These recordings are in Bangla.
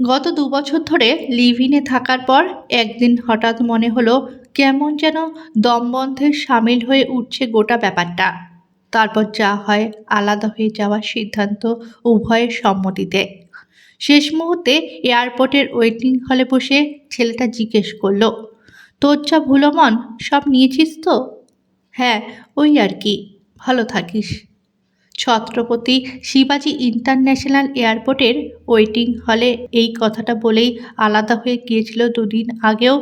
গত দু বছর ধরে লিভ-ইনে থাকার পর একদিন হঠাৎ মনে হলো কেমন যেন দমবন্ধে সামিল হয়ে উঠছে গোটা ব্যাপারটা। তারপর যা হয় আলাদা হয়ে যাওয়ার সিদ্ধান্ত উভয়ের সম্মতিতে। শেষ মুহূর্তে এয়ারপোর্টের ওয়েটিং হলে বসে ছেলেটা জিজ্ঞেস করল, তোর যা ভুলো মন, সব নিয়েছিস তো? হ্যাঁ ওই আর কি, ভালো থাকিস। ছত্রপতি শিবাজি ইন্টারন্যাশনাল এয়ারপোর্টের ওয়েটিং হলে এই কথাটা বলেই আলাদা হয়ে গিয়েছিল দুদিন আগেও।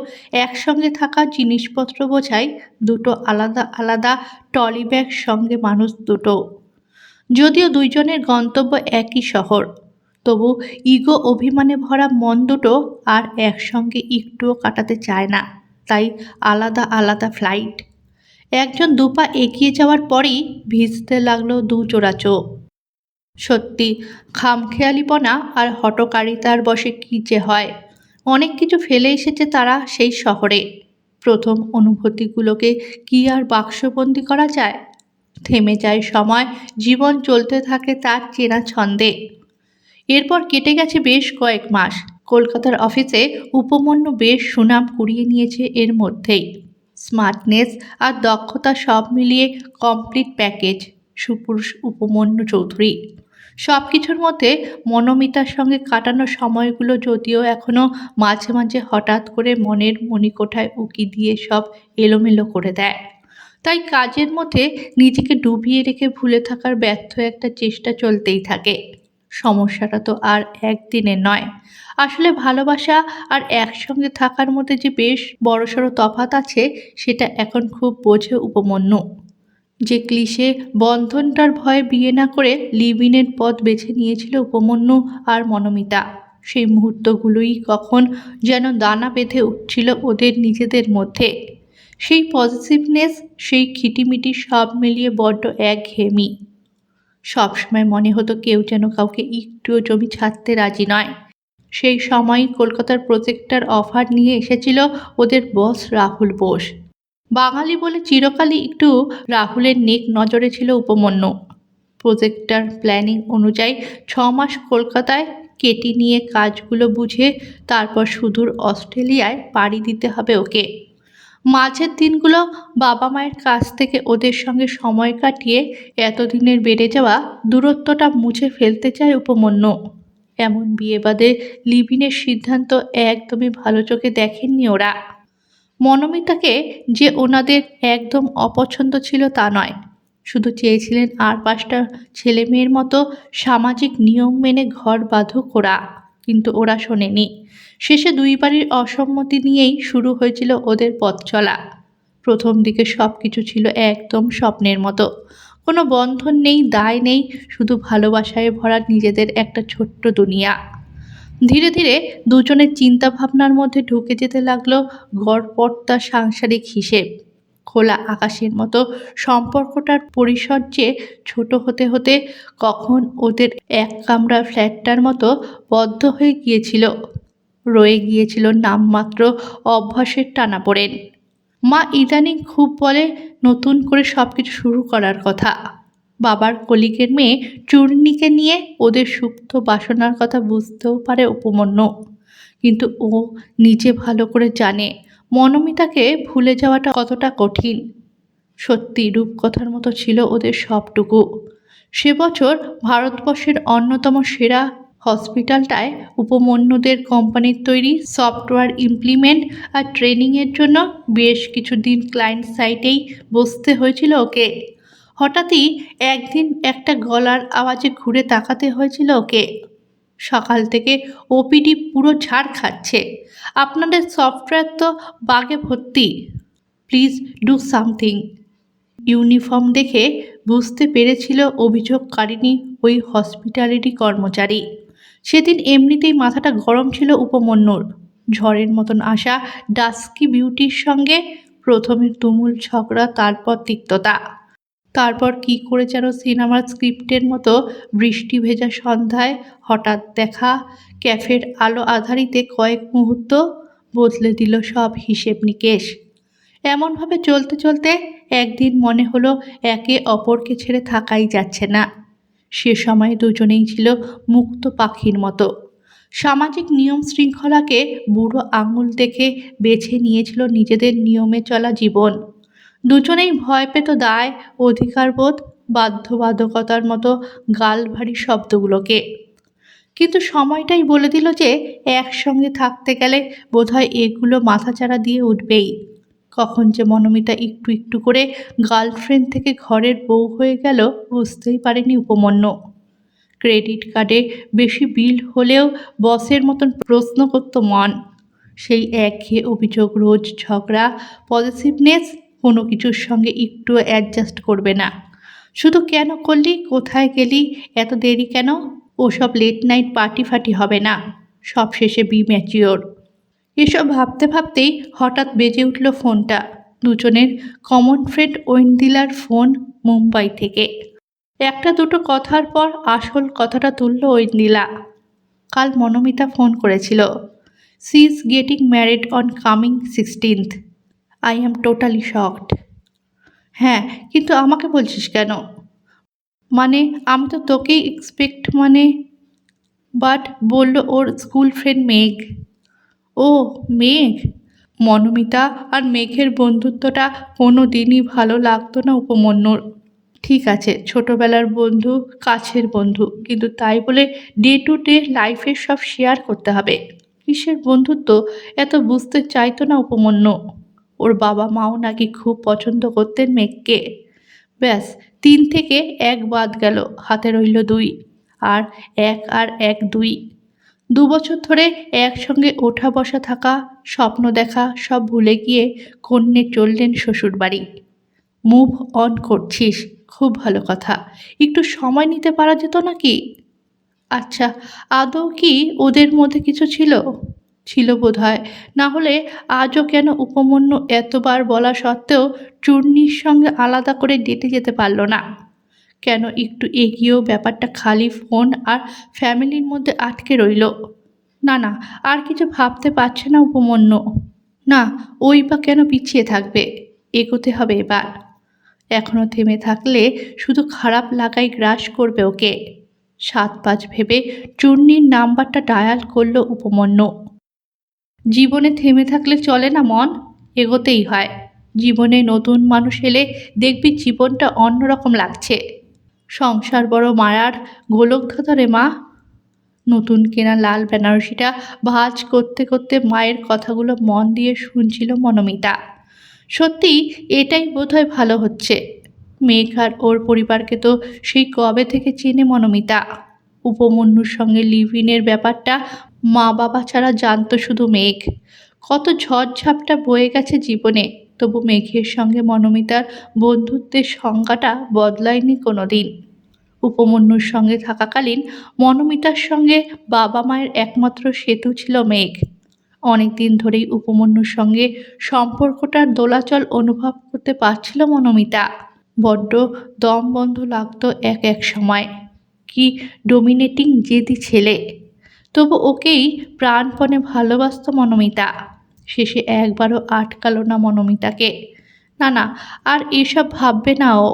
একসঙ্গে থাকা জিনিসপত্র বোঝাই দুটো আলাদা আলাদা টলি ব্যাগ সঙ্গে মানুষ দুটো। যদিও দুইজনের গন্তব্য একই শহর, তবু ইগো অভিমানে ভরা মন দুটো আর একসঙ্গে একটুও কাটাতে চায় না, তাই আলাদা আলাদা ফ্লাইট। একজন দুপা এগিয়ে যাওয়ার পরই ভিজতে লাগল দু জোড়া চোখ। সত্যি, খামখেয়ালিপনা আর হটকারিতার বসে কী যে হয়। অনেক কিছু ফেলে এসেছে তারা সেই শহরে। প্রথম অনুভূতিগুলোকে কি আর বাক্সবন্দি করা যায়? থেমে যায় সময়, জীবন চলতে থাকে তার চেনা ছন্দে। এরপর কেটে গেছে বেশ কয়েক মাস। কলকাতার অফিসে উপমন্যু বেশ সুনাম কুড়িয়ে নিয়েছে এর মধ্যেই। স্মার্টনেস আর দক্ষতা সব মিলিয়ে কমপ্লিট প্যাকেজ সুপুরুষ উপমন্যু চৌধুরী। সব কিছুর মধ্যে মনোমিতার সঙ্গে কাটানো সময়গুলো যদিও এখনও মাঝে মাঝে হঠাৎ করে মনের মণিকোঠায় উকি দিয়ে সব এলোমেলো করে দেয়। তাই কাজের মধ্যে নিজেকে ডুবিয়ে রেখে ভুলে থাকার ব্যর্থ একটা চেষ্টা চলতেই থাকে। সমস্যাটা তো আর একদিনের নয়। আসলে ভালোবাসা আর একসঙ্গে থাকার মধ্যে যে বেশ বড়সড় তফাত আছে, সেটা এখন খুব বোঝে উপমন্যু। যে ক্লিশে বন্ধনটার ভয়ে বিয়ে না করে লিভিনের পথ বেছে নিয়েছিল উপমন্যু আর মনোমিতা। সেই মুহূর্তগুলোই কখন যেন দানা বেঁধে উঠছিল ওদের নিজেদের মধ্যে। সেই পজিটিভনেস সেই খিটিমিটি সব মিলিয়ে বড্ড এক একঘেয়েমি। সবসময় মনে হতো কেউ যেন কাউকে একটুও জমি ছাড়তে রাজি নয়। সেই সময় কলকাতার প্রজেক্টার অফার নিয়ে এসেছিল ওদের বস রাহুল বোস। বাঙালি বলে চিরকালই একটু রাহুলের নেক নজরে ছিল উপমন্যু। প্রজেক্টর প্ল্যানিং অনুযায়ী ছ মাস কলকাতায় কেটি নিয়ে কাজগুলো বুঝে তারপর সুদূর অস্ট্রেলিয়ায় পাড়ি দিতে হবে ওকে। মাঝের দিনগুলো বাবা মায়ের কাছ থেকে ওদের সঙ্গে সময় কাটিয়ে এতদিনের বেড়ে যাওয়া দূরত্বটা মুছে ফেলতে চায় উপমন্য। এমন বিয়ে বাদে লিভিনের সিদ্ধান্ত একদমই ভালো চোখে দেখেননি ওরা। মনোমিতাকে যে ওনাদের একদম অপছন্দ ছিল তা নয়। শুধু চেয়েছিলেন আর পাঁচটা ছেলে মেয়ের মতো সামাজিক নিয়ম মেনে ঘর বাঁধুক ওরা। কিন্তু ওরা শোনেনি। শেষে দুই বাড়ির অসম্মতি নিয়েই শুরু হয়েছিল ওদের পথ চলা। প্রথম দিকে সব কিছু ছিল একদম স্বপ্নের মতো। কোনো বন্ধন নেই, দায় নেই, শুধু ভালোবাসায় ভরা নিজেদের একটা ছোট্ট দুনিয়া। ধীরে ধীরে দুজনের চিন্তা ভাবনার মধ্যে ঢুকে যেতে লাগল গড়পড়তা সাংসারিক হিসেব। খোলা আকাশের মতো সম্পর্কটার পরিসর যে ছোট হতে হতে কখন ওদের এক কামরা ফ্ল্যাটটার মতো বদ্ধ হয়ে গিয়েছিল। রয়ে গিয়েছিল নামমাত্র অভ্যাসের টানাপোড়েন মা ইদানিং খুব বলে নতুন করে সব কিছু শুরু করার কথা। বাবার কলিকের মেয়ে চূর্ণিকে নিয়ে ওদের সুপ্ত বাসনার কথা বুঝতেও পারে উপমন্য। কিন্তু ও নিজে ভালো করে জানে মনোমিতাকে ভুলে যাওয়াটা কতটা কঠিন? সত্যি রূপকথার মতো ছিল ওদের সবটুকু। সে বছর ভারতবর্ষের অন্যতম সেরা হসপিটালটায় উপমন্যুদের কোম্পানির তৈরি সফটওয়্যার ইমপ্লিমেন্ট আর ট্রেনিংয়ের জন্য বেশ কিছুদিন ক্লায়েন্ট সাইটেই বসতে হয়েছিল ওকে। হঠাৎই একদিন একটা গলার আওয়াজে ঘুরে তাকাতে হয়েছিল ওকে। সকাল থেকে ওপিডি পুরো ঝাড় খাচ্ছে। আপনাদের সফটওয়্যার তো বাগে ভর্তি। প্লিজ ডু সামথিং ইউনিফর্ম দেখে বুঝতে পেরেছিল অভিযোগকারিণী ওই হসপিটালিটি কর্মচারী। সেদিন এমনিতেই মাথাটা গরম ছিল উপমন্যুর। ঝড়ের মতন আসা ডাস্কি বিউটির সঙ্গে প্রথমে তুমুল ঝগড়া, তারপর তিক্ততা। তারপর কি করে যেন সিনেমার স্ক্রিপ্টের মতো বৃষ্টি ভেজা সন্ধ্যায় হঠাৎ দেখা ক্যাফের আলো আধারিতে কয়েক মুহূর্ত বদলে দিল সব হিসেব নিকেশ। এমনভাবে চলতে চলতে একদিন মনে হলো একে অপরকে ছেড়ে থাকাই যাচ্ছে না। সে সময় দুজনেই ছিল মুক্ত পাখির মতো। সামাজিক নিয়ম শৃঙ্খলাকে বুড়ো আঙুল দেখে বেছে নিয়েছিল নিজেদের নিয়মে চলা জীবন। দুজনেই ভয় পেত দায়, অধিকারবোধ, বাধ্যবাধকতার মতো গাল ভারী শব্দগুলোকে। কিন্তু সময়টাই বলে দিল যে একসঙ্গে থাকতে গেলে বোধহয় এগুলো মাথাচাড়া দিয়ে উঠবেই। কখন যে মনোমিতা একটু একটু করে গার্লফ্রেন্ড থেকে ঘরের বউ হয়ে গেল বুঝতেই পারেনি উপমন্য। ক্রেডিট কার্ডে বেশি বিল হলেও বসের মতন প্রশ্ন করতো মন। সেই একঘেয়ে অভিযোগ রোজ ঝগড়া, পজিটিভনেস কোনো কিছুর সঙ্গে একটু অ্যাডজাস্ট করবে না। শুধু কেন করলি, কোথায় গেলি, এত দেরি কেন? ওসব লেট নাইট পার্টি ফাটি হবে না। সব শেষে বি ম্যাচিওর এসব ভাবতে ভাবতেই হঠাৎ বেজে উঠল ফোনটা। দুজনের কমন ফ্রেন্ড ঐন্দিলার ফোন মুম্বাই থেকে। একটা দুটো কথার পর আসল কথাটা তুলল ঐন্দিলা কাল মনোমিতা ফোন করেছিল। She is getting married on coming sixteenth I am totally shocked হ্যাঁ কিন্তু আমাকে বলছিস কেন? মানে আমি তো তোকেই এক্সপেক্ট মানে বাট বলল ওর স্কুল ফ্রেন্ড মেঘ। ও, মেঘ? মনোমিতা আর মেঘের বন্ধুত্বটা কোনো দিনই ভালো লাগতো না উপমন্যুর। ঠিক আছে, ছোটোবেলার বন্ধু, কাছের বন্ধু, কিন্তু তাই বলে ডে টু ডে লাইফের সব শেয়ার করতে হবে। কিসের বন্ধুত্ব? এত বুঝতে চাইতো না উপমন্য। ওর বাবা মাও নাকি খুব পছন্দ করতেন মেঘকে। ব্যাস, তিন থেকে এক বাদ গেল, হাতে রইল দুই, আর এক আর এক দুই। দু বছর ধরে একসঙ্গে ওঠা বসা থাকা, স্বপ্ন দেখা সব ভুলে গিয়ে কন্যে চললেন শ্বশুরবাড়ি মুভ অন করছিস, খুব ভালো কথা। একটু সময় নিতে পারা যেত নাকি? আচ্ছা আদৌ কি ওদের মধ্যে কিছু ছিল? ছিল বোধহয়। না হলে আজও কেন উপমন্য এতবার বলা সত্ত্বেও চূর্ণির সঙ্গে আলাদা করে ডেটে যেতে পারল না। কেন একটু এগিয়েও ব্যাপারটা খালি ফোন আর ফ্যামিলির মধ্যে আটকে রইল। না না, আর কিছু ভাবতে পারছে না উপমন্য। না, ওই বা কেন পিছিয়ে থাকবে? এগোতে হবে এবার। এখনও থেমে থাকলে শুধু খারাপ লাগাই গ্রাস করবে ওকে। সাত পাঁচ ভেবে চূর্ণির নাম্বারটা ডায়াল করল উপমন্য। জীবনে থেমে থাকলে চলে না মন? এগোতেই হয়। জীবনে নতুন মানুষ এলে দেখবি জীবনটা অন্যরকম লাগছে। সংসার বড় মায়ার গোলক ধরে মা। নতুন কেনা লাল বেনারসিটা ভাজ করতে করতে মায়ের কথাগুলো মন দিয়ে শুনছিল মনোমিতা। সত্যি, এটাই বোধহয় ভালো হচ্ছে। মেঘ আর ওর পরিবারকে তো সেই কবে থেকে চেনে মনোমিতা। উপমন্যুর সঙ্গে লিভিনের ব্যাপারটা মা বাবা ছাড়া জানতো শুধু মেঘ। কত ঝড়ঝাপটা বয়ে গেছে জীবনে, তবু মেঘের সঙ্গে মনোমিতার বন্ধুত্বের সংজ্ঞাটা বদলায়নি কোনো দিন উপমন্যুর সঙ্গে থাকাকালীন মনোমিতার সঙ্গে বাবা মায়ের একমাত্র সেতু ছিল মেঘ। অনেক দিন ধরেই উপমন্যুর সঙ্গে সম্পর্কটার দোলাচল অনুভব করতে পারছিল মনোমিতা। বড্ড দম বন্ধ লাগতো এক এক সময়। কি ডোমিনেটিং জেদি ছেলে। তবু ওকেই প্রাণপণে ভালোবাসত মনোমিতা। শেষে একবারও আটকালো না মনোমিতাকে। না না, আর এসব ভাববে না ও।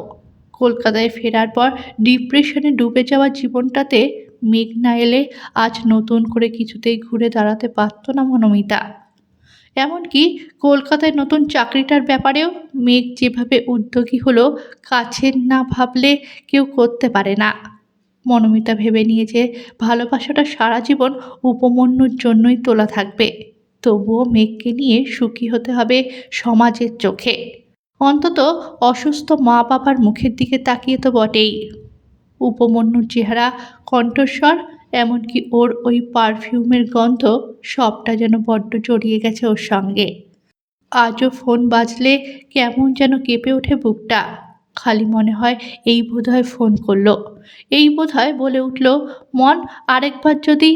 কলকাতায় ফেরার পর ডিপ্রেশনে ডুবে যাওয়া জীবনটাতে মেঘ না এলে আজ নতুন করে কিছুতেই ঘুরে দাঁড়াতে পারত না মনোমিতা। এমনকি কলকাতায় নতুন চাকরিটার ব্যাপারেও মেঘ যেভাবে উদ্যোগী হলো, কাছের না ভাবলে কেউ করতে পারে না। মনোমিতা ভেবে নিয়েছে ভালোবাসাটা সারা জীবন উপমন্যুর জন্যই তোলা থাকবে। তবুও মেঘকে নিয়ে সুখী হতে হবে সমাজের চোখে। অন্তত অসুস্থ মা বাবার মুখের দিকে তাকিয়ে তো বটেই। উপমন্যুর চেহারা, কণ্ঠস্বর, এমনকি ওর ওই পারফিউমের গন্ধ সবটা যেন বড্ড জড়িয়ে গেছে ওর সঙ্গে। আজও ফোন বাজলে কেমন যেন কেঁপে ওঠে বুকটা। খালি মনে হয় এই বোধহয় ফোন করল। এই বোধহয় বলে উঠল, মন, আরেকবার যদি?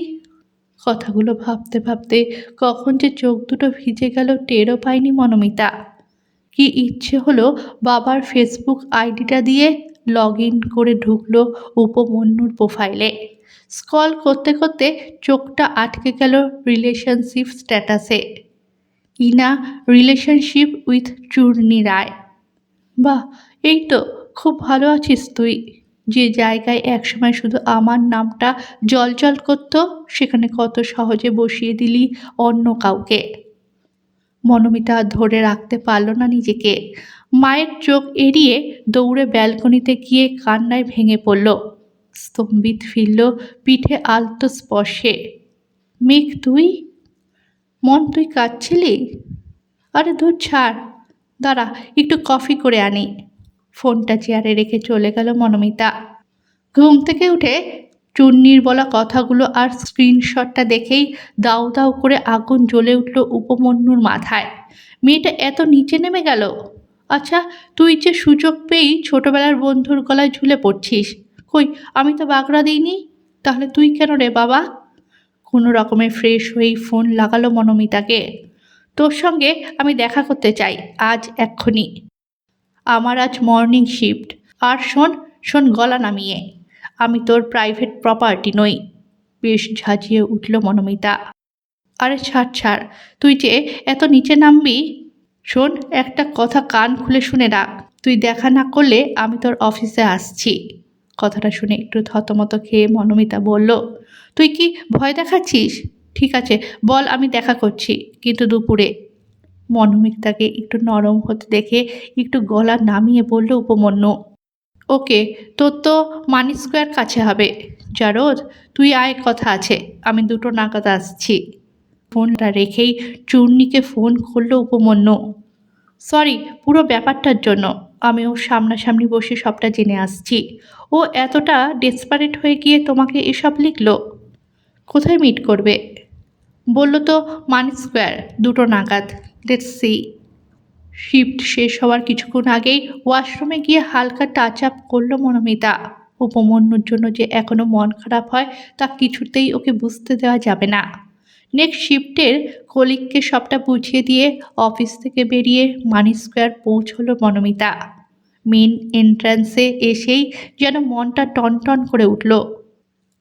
কথাগুলো ভাবতে ভাবতে কখন যে চোখ দুটো ভিজে গেল টেরও পায়নি মনোমিতা। কি ইচ্ছে হলো বাবার ফেসবুক আইডিটা দিয়ে লগ ইন করে ঢুকলো উপমন্যুর প্রোফাইলে। স্কল করতে করতে চোখটা আটকে গেল রিলেশনশিপ স্ট্যাটাসে। ইনা, রিলেশনশিপ উইথ চূর্ণি রায়। বাহ এই তো খুব ভালো আছিস তুই? যে জায়গায় একসময় শুধু আমার নামটা জলজল করতো, সেখানে কত সহজে বসিয়ে দিলি অন্য কাউকে। মনোমিতা ধরে রাখতে পারল না নিজেকে। মায়ের চোখ এড়িয়ে দৌড়ে ব্যালকনিতে গিয়ে কান্নায় ভেঙে পড়ল। স্তম্ভিত ফিরল পিঠে আলতো স্পর্শে। মেঘ, তুই? মন, তুই কাঁদছিলি? আরে দূর ছাড়। দাঁড়া, একটু কফি করে আনি। ফোনটা চেয়ারে রেখে চলে গেল মনোমিতা। ঘুম থেকে উঠে চুন্নির বলা কথাগুলো আর স্ক্রিনশটটা দেখেই দাউ দাউ করে আগুন জ্বলে উঠল উপমন্যুর মাথায়। মেয়েটা এত নিচে নেমে গেল? আচ্ছা তুই যে সুযোগ পেয়েই ছোটবেলার বন্ধুর গলায় ঝুলে পড়ছিস, কই আমি তো বাগড়া দিইনি? তাহলে তুই কেন রে বাবা? কোনো রকমে ফ্রেশ হয়েই ফোন লাগালো মনোমিতাকে। তোর সঙ্গে আমি দেখা করতে চাই, আজ এক্ষুনি। আমার আজ মর্নিং শিফট আর শোন শোন গলা নামিয়ে। আমি তোর প্রাইভেট প্রপার্টি নই। বেশ ঝাঁঝিয়ে উঠল মনোমিতা। আরে ছাড় ছাড়, তুই যে এত নিচে নামবি? শোন, একটা কথা কান খুলে শুনে রাখ। তুই দেখা না করলে আমি তোর অফিসে আসছি। কথাটা শুনে একটু থতমত খেয়ে মনোমিতা বলল, তুই কি ভয় দেখাচ্ছিস? ঠিক আছে, বল, আমি দেখা করছি। কিন্তু দুপুরে। মনোমিতাকে একটু নরম হতে দেখে একটু গলা নামিয়ে বলল উপমন্যু, ওকে, তোর তো মানি স্কোয়ার কাছে হবে। জারদ, তুই আয়, কথা আছে, আমি দুটো নাগাদ আসছি। ফোনটা রেখেই চূর্ণিকে ফোন করল উপমন্যু, সরি, পুরো ব্যাপারটার জন্য। আমি ওর সামনাসামনি বসে সবটা জেনে আসছি। ও এতটা ডেসপারেট হয়ে গিয়ে তোমাকে এসব লিখলো? কোথায় মিট করবে? বলল তো মানি স্কোয়ার, দুটো নাগাদ। লেটস সি শিফট শেষ হওয়ার কিছুক্ষণ আগেই ওয়াশরুমে গিয়ে হালকা টাচ আপ করল মনোমিতা। উপমন্যুর জন্য যে এখনও মন খারাপ হয়, তা কিছুতেই ওকে বুঝতে দেওয়া যাবে না। নেক্সট শিফটের কলিগকে সবটা বুঝিয়ে দিয়ে অফিস থেকে বেরিয়ে মানি স্কোয়ার পৌঁছলো মনোমিতা। মেন এন্ট্রান্সে এসেই যেন মনটা টনটন করে উঠল।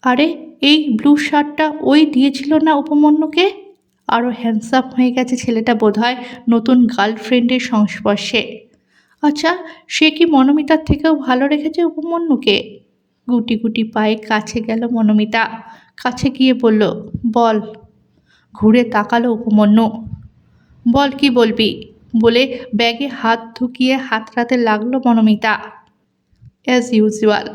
আরে, এই ব্লু শার্টটা ওই দিয়েছিল না উপমন্যুকে আরও হ্যান্ডসাম হয়ে গেছে ছেলেটা বোধহয় নতুন গার্লফ্রেন্ডের সংস্পর্শে। আচ্ছা সে কি মনোমিতার থেকেও ভালো রেখেছে উপমন্যুকে? গুটি গুটি পায়ে কাছে গেল মনোমিতা। কাছে গিয়ে বলল, বল। ঘুরে তাকালো উপমন্যু। বল, কি বলবি? বলে ব্যাগে হাত ঢুকিয়ে হাতড়াতে লাগল মনোমিতা। অ্যাজ ইউজুয়াল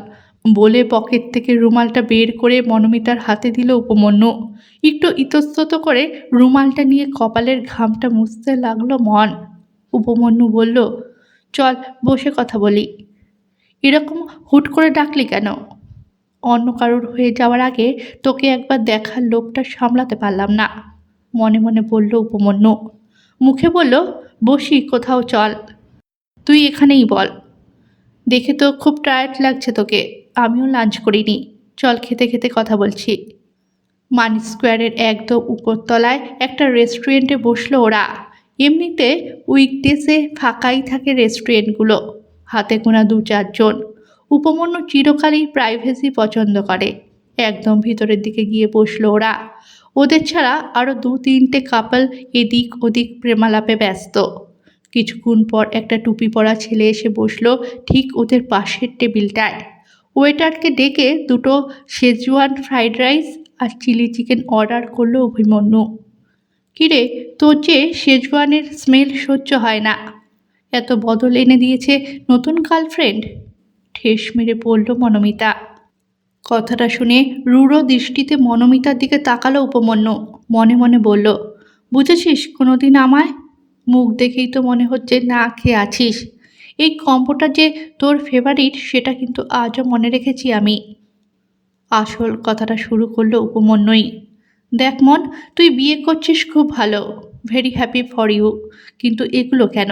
বলে পকেট থেকে রুমালটা বের করে মনোমিতার হাতে দিল উপমন্যু। একটু ইতস্তত করে রুমালটা নিয়ে কপালের ঘামটা মুছতে লাগল মন। উপমন্যু বলল, চল, বসে কথা বলি। এরকম হুট করে ডাকলি কেন? অন্য কারোর হয়ে যাওয়ার আগে তোকে একবার দেখার লোভটা সামলাতে পারলাম না। মনে মনে বলল উপমন্যু। মুখে বলল, বসি, কোথাও চল। তুই এখানেই বল। দেখে তো খুব টায়ার্ড লাগছে তোকে। আমিও লাঞ্চ করিনি। চল খেতে খেতে কথা বলছি। মানি স্কোয়ারের একদম উপরতলায় একটা রেস্টুরেন্টে বসল ওরা। এমনিতে উইকডেসে ফাঁকাই থাকে রেস্টুরেন্টগুলো। হাতে গোনা দু চারজন। উপমন্যু চিরকালই প্রাইভেসি পছন্দ করে। একদম ভিতরের দিকে গিয়ে বসল ওরা। ওদের ছাড়া আরও দু তিনটে কাপল এদিক ওদিক প্রেমালাপে ব্যস্ত। কিছুক্ষণ পর একটা টুপি পরা ছেলে এসে বসল ঠিক ওদের পাশের টেবিলটায়। ওয়েটারকে ডেকে দুটো শেজওয়ান ফ্রাইড রাইস আর চিলি চিকেন অর্ডার করল অভিমন্যু। কিরে, তোর যে শেজওয়ানের স্মেল সহ্য হয় না। এত বদল এনে দিয়েছে নতুন গার্লফ্রেন্ড ঠেস মেরে পড়ল মনোমিতা। কথাটা শুনে রূঢ় দৃষ্টিতে মনোমিতার দিকে তাকালো উপমন্যু। মনে মনে বলল, বুঝেছিস কোনোদিন আমায়? মুখ দেখেই তো মনে হচ্ছে না খেয়ে আছিস। এই কম্বোটা যে তোর ফেভারিট সেটা কিন্তু আজও মনে রেখেছি আমি। আসল কথাটা শুরু করল উপমন্যই। দেখ মন, তুই বিয়ে করছিস খুব ভালো ভেরি হ্যাপি ফর ইউ কিন্তু এগুলো কেন?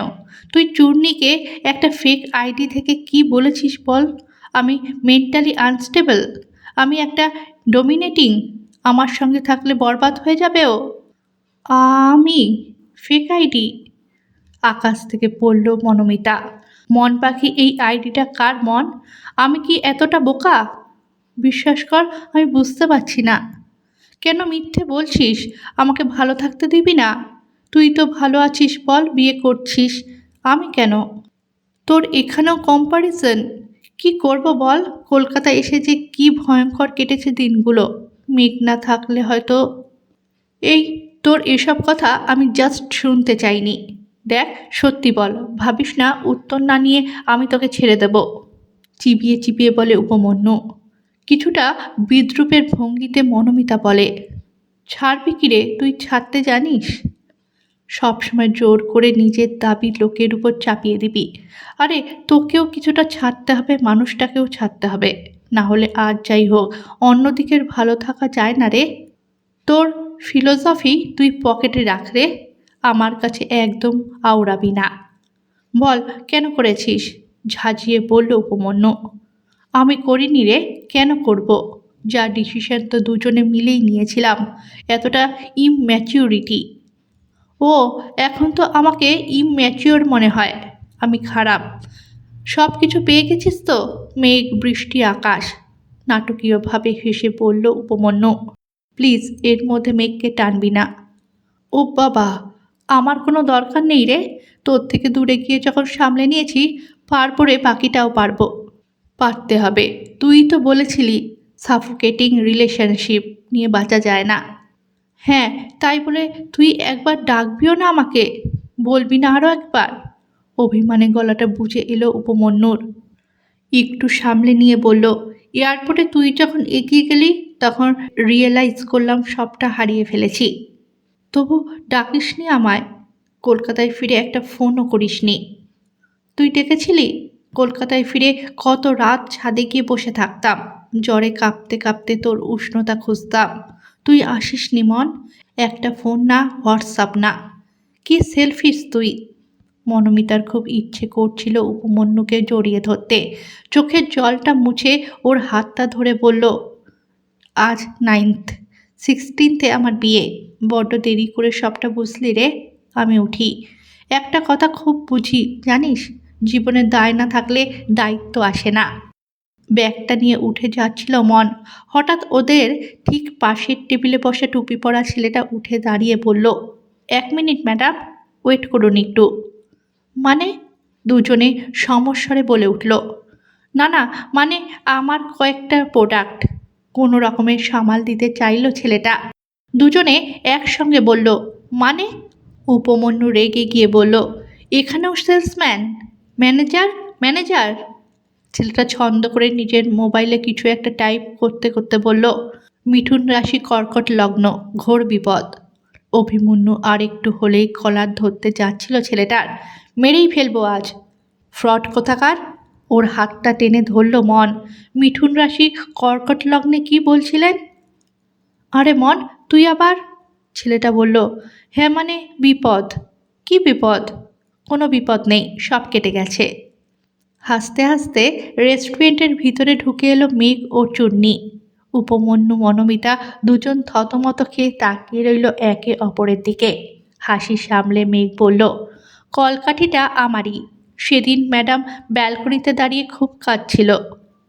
তুই চূর্ণিকে একটা ফেক আইডি থেকে কি বলেছিস বল? আমি মেন্টালি আনস্টেবল আমি একটা ডোমিনেটিং আমার সঙ্গে থাকলে বরবাদ হয়ে যাবে ও। আমি ফেক আইডি আকাশ থেকে পড়ল মনোমিতা। মন পাখি এই আইডিটা কার মন? আমি কি এতটা বোকা? বিশ্বাস কর, আমি বুঝতে পারছি না। কেন মিথ্যে বলছিস? আমাকে ভালো থাকতে দিবি না? তুই তো ভালো আছিস বল, বিয়ে করছিস। আমি কেন? তোর এখানেও কম্পারিজন কি করব বল? কলকাতা এসে যে কি ভয়ঙ্কর কেটেছে দিনগুলো। মেঘ না থাকলে হয়তো এই, তোর এসব কথা আমি জাস্ট শুনতে চাইনি। দেখ, সত্যি বল, ভাবিস না, উত্তর না নিয়ে আমি তোকে ছেড়ে দেব। চিবিয়ে চিবিয়ে বলে উপমন্যু। কিছুটা বিদ্রুপের ভঙ্গিতে মনোমিতা বলে, ছাড়বি কিরে তুই ছাড়তে জানিস? সবসময় জোর করে নিজের দাবি লোকের উপর চাপিয়ে দিবি। আরে, তোকেও কিছুটা ছাড়তে হবে, মানুষটাকেও ছাড়তে হবে। না হলে আর যাই হোক অন্যদিকের ভালো থাকা যায় না রে। তোর ফিলোসফি তুই পকেটে রাখ রে। আমার কাছে একদম আওড়াবি না। বল, কেন করেছিস? ঝাঁঝিয়ে বলল উপমন্য। আমি করিনি রে, কেন করব? যা ডিসিশন তো দুজনে মিলেই নিয়েছিলাম। এতটা ইম্যাচিউরিটি ও, এখন তো আমাকে ইম্যাচিওর মনে হয়। আমি খারাপ। সব কিছু পেয়ে গেছিস তো? মেঘ বৃষ্টি আকাশ। নাটকীয়ভাবে হেসে বলল উপমন্যু। প্লিজ, এর মধ্যে মেঘকে টানবি না। ও বাবা আমার কোনো দরকার নেই রে। তোর থেকে দূরে গিয়ে যখন সামলে নিয়েছি পারপরে বাকিটাও পারব। পারতে হবে। তুই তো বলেছিলি সাফোকেটিং রিলেশনশিপ নিয়ে বাঁচা যায় না। হ্যাঁ তাই বলে তুই একবার ডাকবিও না আমাকে। বলবি না আরও একবার। অভিমানে গলাটা বুঝে এলো উপমন্যুর। একটু সামলে নিয়ে বলল এয়ারপোর্টে তুই যখন এগিয়ে গেলি, তখন রিয়েলাইজ করলাম সবটা হারিয়ে ফেলেছি। তবু ডাকিসনি আমায়, কলকাতায় ফিরে একটা ফোনও করিসনি তুই ডেকেছিলি? কলকাতায় ফিরে কত রাত ছাদে গিয়ে বসে থাকতাম, জ্বরে কাঁপতে কাঁপতে তোর উষ্ণতা খুঁজতাম। তুই আসিসনি মন? একটা ফোন না, হোয়াটসঅ্যাপ না। কি সেলফিস তুই? মনোমিতার খুব ইচ্ছে করছিল উপমন্যুকে জড়িয়ে ধরতে। চোখের জলটা মুছে ওর হাতটা ধরে বলল, আজ নাইনথ। সিক্সটিনথে আমার বিয়ে। বড্ড দেরি করে সবটা বুঝলি রে, আমি উঠি। একটা কথা খুব বুঝি, জানিস? জীবনে দায় না থাকলে দায়িত্ব আসে না। ব্যাগটা নিয়ে উঠে যাচ্ছিল মন। হঠাৎ ওদের ঠিক পাশের টেবিলে বসে টুপি পরা ছেলেটা উঠে দাঁড়িয়ে বলল, এক মিনিট, ম্যাডাম, ওয়েট করুন একটু। মানে? দুজনে সমস্বরে বলে উঠল, না না মানে আমার কয়েকটা প্রোডাক্ট। কোনো রকমের সামাল দিতে চাইলো ছেলেটা। দুজনে একসঙ্গে বলল মানে? উপমন্যু রেগে গিয়ে বলল, এখানেও সেলসম্যান? ম্যানেজার? ম্যানেজার? ছেলেটা ছন্দ করে নিজের মোবাইলে কিছু একটা টাইপ করতে করতে বলল, মিঠুন রাশি কর্কট লগ্ন, ঘোর বিপদ। অভিমন্যু আর একটু হলেই কলার ধরতে যাচ্ছিল ছেলেটার, মেরেই ফেলব আজ। ফ্রড কোথাকার? ওর হাতটা টেনে ধরল মন। মিঠুন রাশি কর্কট লগ্নে কি বলছিলেন? আরে মন, তুই আবার? ছেলেটা বলল হ্যাঁ মানে বিপদ। কি বিপদ? কোনো বিপদ নেই, সব কেটে গেছে। হাসতে হাসতে রেস্টুরেন্টের ভিতরে ঢুকে এলো মেঘ ও চূর্ণি উপমন্যু মনোমিতা দুজন থতমত খেয়ে তাকিয়ে রইল একে অপরের দিকে। হাসি সামলে মেঘ বলল, কলকাঠিটা আমারই। সেদিন ম্যাডাম ব্যালকনিতে দাঁড়িয়ে খুব কাঁদছিল।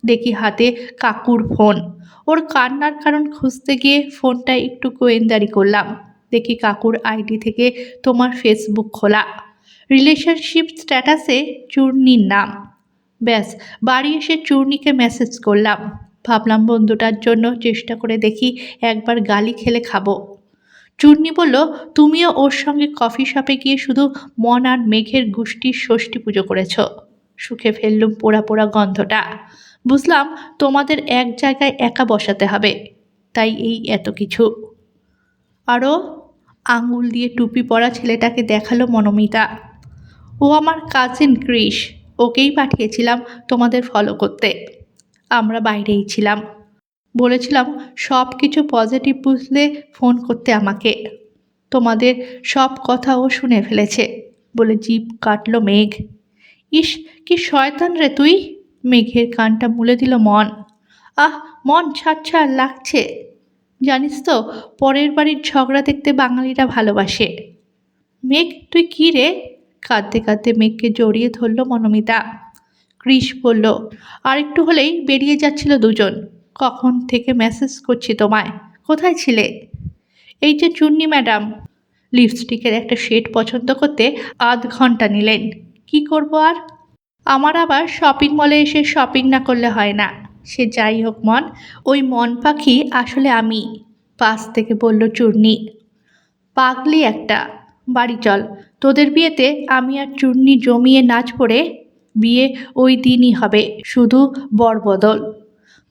দেখি হাতে কাকুর ফোন। ওর কান্নার কারণ খুঁজতে গিয়ে ফোনটা একটু গোয়েন্দারি করলাম। দেখি কাকুর আইডি থেকে তোমার ফেসবুক খোলা। রিলেশনশিপ স্ট্যাটাসে চূর্ণির নাম। ব্যাস, বাড়ি এসে চূর্ণিকে মেসেজ করলাম। ভাবলাম বন্ধুটার জন্য চেষ্টা করে দেখি একবার গালি খেলে খাব। চূর্ণি বলল, তুমিও ওর সঙ্গে কফি শপে গিয়ে শুধু মন আর মেঘের গোষ্ঠীর ষষ্ঠী পুজো করেছ। সুখে ফেললুম পোড়া পোড়া গন্ধটা। বুঝলাম তোমাদের এক জায়গায় একা বসাতে হবে, তাই এই এত কিছু। আরও আঙুল দিয়ে টুপি পরা ছেলেটাকে দেখাল মনোমিতা। ও আমার কাজিন ক্রিস ওকেই পাঠিয়েছিলাম তোমাদের ফলো করতে। আমরা বাইরেই ছিলাম। বলেছিলাম সব কিছু পজিটিভ বুঝলে ফোন করতে আমাকে। তোমাদের সব কথাও শুনে ফেলেছে, বলে জিভ কাটলো মেঘ। ইস, কি শয়তান রে তুই? মেঘের কানটা মুলে দিল মন। আহ, মন ছাড় ছাড় লাগছে। জানিস তো, পরের বাড়ির ঝগড়া দেখতে বাঙালিরা ভালোবাসে। মেঘ, তুই কী রে? কাঁদতে কাঁদতে মেঘকে জড়িয়ে ধরল মনোমিতা। কৃষ বলল, আরেকটু হলেই বেরিয়ে যাচ্ছিল দুজন। কখন থেকে মেসেজ করছি তোমায়? কোথায় ছিলে? এই যে চুন্নি ম্যাডাম লিপস্টিকের একটা শেড পছন্দ করতে আধ ঘণ্টা নিলেন। কি করব আর? আমার আবার শপিং মলে এসে শপিং না করলে হয় না। সে যাই হোক মন, ওই মন পাখি আসলে আমি, পাশ থেকে বলল চূর্ণি পাগলি একটা, বাড়ি চল। তোদের বিয়েতে আমি আর চূর্ণি জমিয়ে নাচ পড়ে, বিয়ে ওই দিনই হবে, শুধু বরবদল।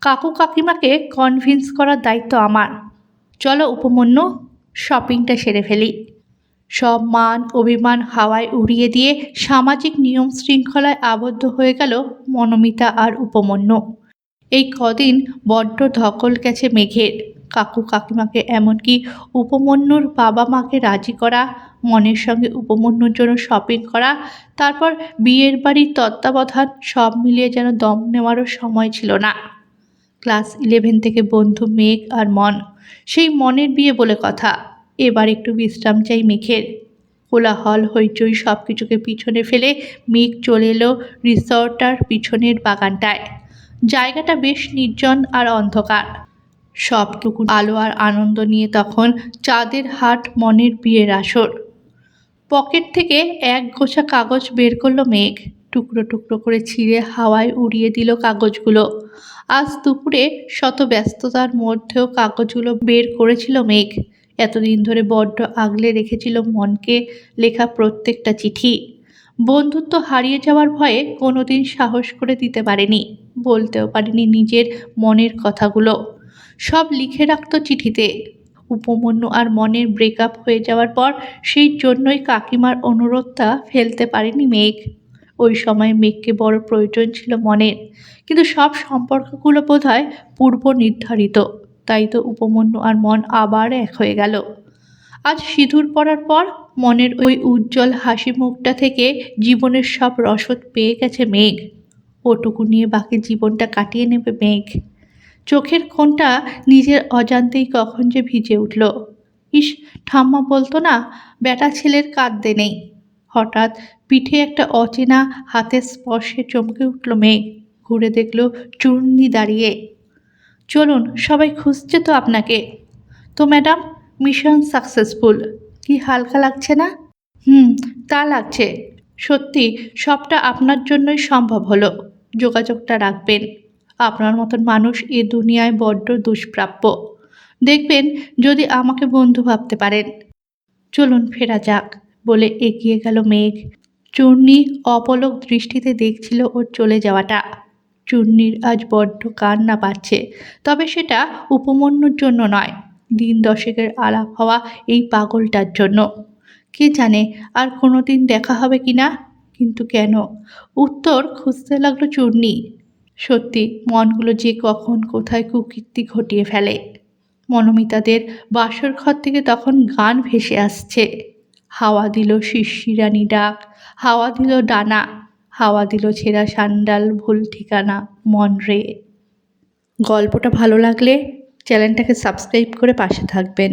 কাকু কাকিমাকে কনভিন্স করার দায়িত্ব আমার। চলো উপমন্যু শপিংটা সেরে ফেলি। সব মান, অভিমান হাওয়ায় উড়িয়ে দিয়ে সামাজিক নিয়ম শৃঙ্খলায় আবদ্ধ হয়ে গেল মনমিতা আর উপমন্যু। এই কদিন বড্ড ধকল গেছে মেঘের। কাকু কাকিমাকে এমনকি উপমন্যুর বাবা মাকে রাজি করা, মনের সঙ্গে উপমন্যুর জন্য শপিং করা, তারপর বিয়ের বাড়ির তত্ত্বাবধান সব মিলিয়ে যেন দম নেওয়ারও সময় ছিল না। ক্লাস ইলেভেন থেকে বন্ধু মেঘ আর মন। সেই মনের বিয়ে বলে কথা। এবার একটু বিশ্রাম চাই মেঘের। কোলাহল, হইচই সব কিছুকে পিছনে ফেলে মেঘ চলে এলো রিসর্টার পিছনের বাগানটায়। জায়গাটা বেশ নির্জন আর অন্ধকার। সবটুকু আলো আর আনন্দ নিয়ে তখন চাঁদের হাট মনের বিয়ের আসর। পকেট থেকে এক গোছা কাগজ বের করল মেঘ। টুকরো টুকরো করে ছিঁড়ে হাওয়ায় উড়িয়ে দিল কাগজগুলো। আজ দুপুরে শত ব্যস্ততার মধ্যেও কাগজগুলো বের করেছিল মেঘ। এতদিন ধরে বড্ড আগলে রেখেছিল মনকে লেখা প্রত্যেকটা চিঠি। বন্ধুত্ব হারিয়ে যাওয়ার ভয়ে কোনোদিন সাহস করে দিতে পারেনি, বলতেও পারেনি নিজের মনের কথাগুলো। সব লিখে রাখত চিঠিতে। উপমন্যু আর মনের ব্রেকআপ হয়ে যাওয়ার পর সেই জন্যই কাকিমার অনুরোধটা ফেলতে পারেনি মেঘ। ওই সময় মেঘকে বড় প্রয়োজন ছিল মনের। কিন্তু সব সম্পর্কগুলো বোধ হয় পূর্ব নির্ধারিত। তাই তো উপমন্যু আর মন আবার এক হয়ে গেল। আজ সিঁদুর পড়ার পর মনের ওই উজ্জ্বল হাসি মুখটা থেকে জীবনের সব রসদ পেয়ে গেছে মেঘ। ওটুকু নিয়ে বাকি জীবনটা কাটিয়ে নেবে মেঘ। চোখের কোণটা নিজের অজান্তেই কখন যে ভিজে উঠল। ইস, ঠাম্মা বলতো না, বেটা ছেলের কাঁদতে নেই। হঠাৎ পিঠে একটা অচেনা হাতের স্পর্শে চমকে উঠল মেয়ে। ঘুরে দেখল চূর্ণি দাঁড়িয়ে। চলুন, সবাই খুঁজছে তো আপনাকে। তো ম্যাডাম, মিশন সাকসেসফুল। কি হালকা লাগছে না? হুম, তা লাগছে। সত্যি, সবটা আপনার জন্যই সম্ভব হলো। যোগাযোগটা রাখবেন। আপনার মতন মানুষ এ দুনিয়ায় বড্ড দুষ্প্রাপ্য। দেখবেন, যদি আমাকে বন্ধু ভাবতে পারেন। চলুন, ফেরা যাক। বলে এগিয়ে গেল মেঘ। চূর্ণি অপলক দৃষ্টিতে দেখছিল ওর চলে যাওয়াটা। চূর্ণির আজ বড্ড কান্না পাচ্ছে, তবে সেটা উপমন্যুর জন্য নয়, দিন দশেকের আলাপ হওয়া এই পাগলটার জন্য। কে জানে আর কোনো দিন দেখা হবে কি না কিন্তু কেন? উত্তর খুঁজতে লাগল চূর্ণি। সত্যি, মনগুলো যে কখন কোথায় কুকীর্তি ঘটিয়ে ফেলে। মনোমিতাদের বাসর ঘর থেকে তখন গান ভেসে আসছে। হাওয়া দিল শিশিরানি ডাক, হাওয়া দিল ডানা, হাওয়া দিল ছেঁড়া সান্ডাল ভুল ঠিকানা, মন রে। গল্পটা ভালো লাগলে চ্যানেলটাকে সাবস্ক্রাইব করে পাশে থাকবেন।